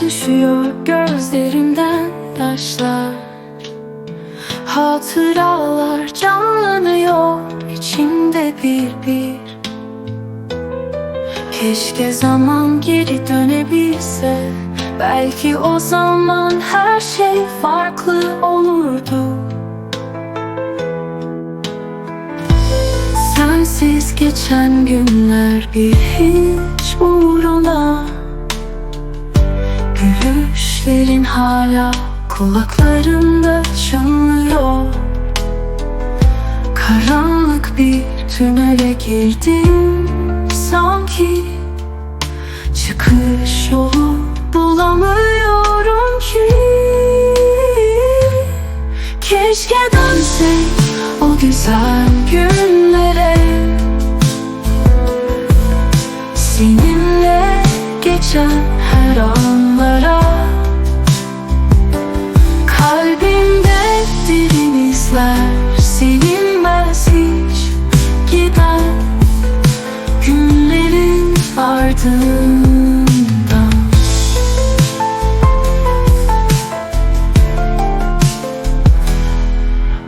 düşüyor gözlerimden yaşlar Hatıralar canlanıyor içimde bir bir. Keşke zaman geri dönebilse Belki o zaman her şey farklı olurdu. Sensiz geçen günler bir hiç uğruna. Gülüşlerin hala kulaklarımda çınlıyor. Karanlık bir tünele girdim sanki. Çıkış yolu bulamıyorum ki. Keşke dönsek o güzel günlere. Seninle geçen her anlara. Kalbimde derin izler Silinmez hiç giden Günlerin ardından.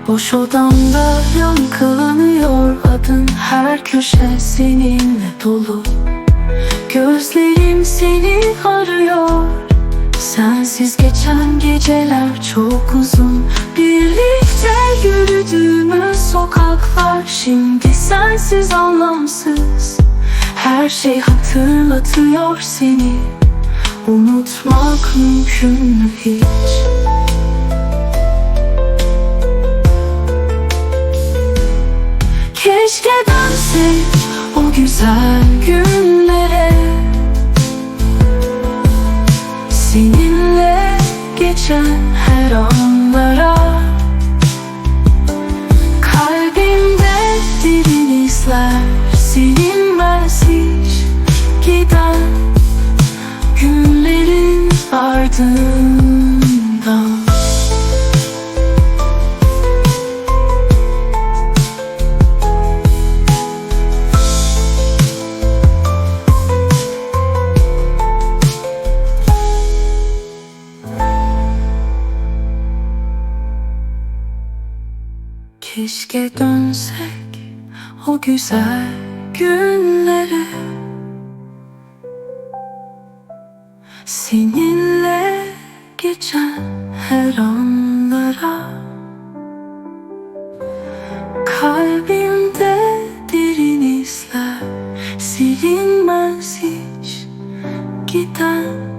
Boş odamda yankılanıyor adın Her köşe seninle dolu Gözlerim seni arıyor. Sensiz geçen geceler çok uzun. Birlikte yürüdüğümüz sokaklar Şimdi sensiz anlamsız. Her şey hatırlatıyor seni. Unutmak mümkün mü hiç? Keşke dönsek o güzel günlere geçen her anlara. Kalbimde derin izler Silinmez hiç giden Günlerin ardından Keşke dönsek o güzel günlere. Seninle geçen her anlara. Kalbimde derin izler Silinmez hiç giden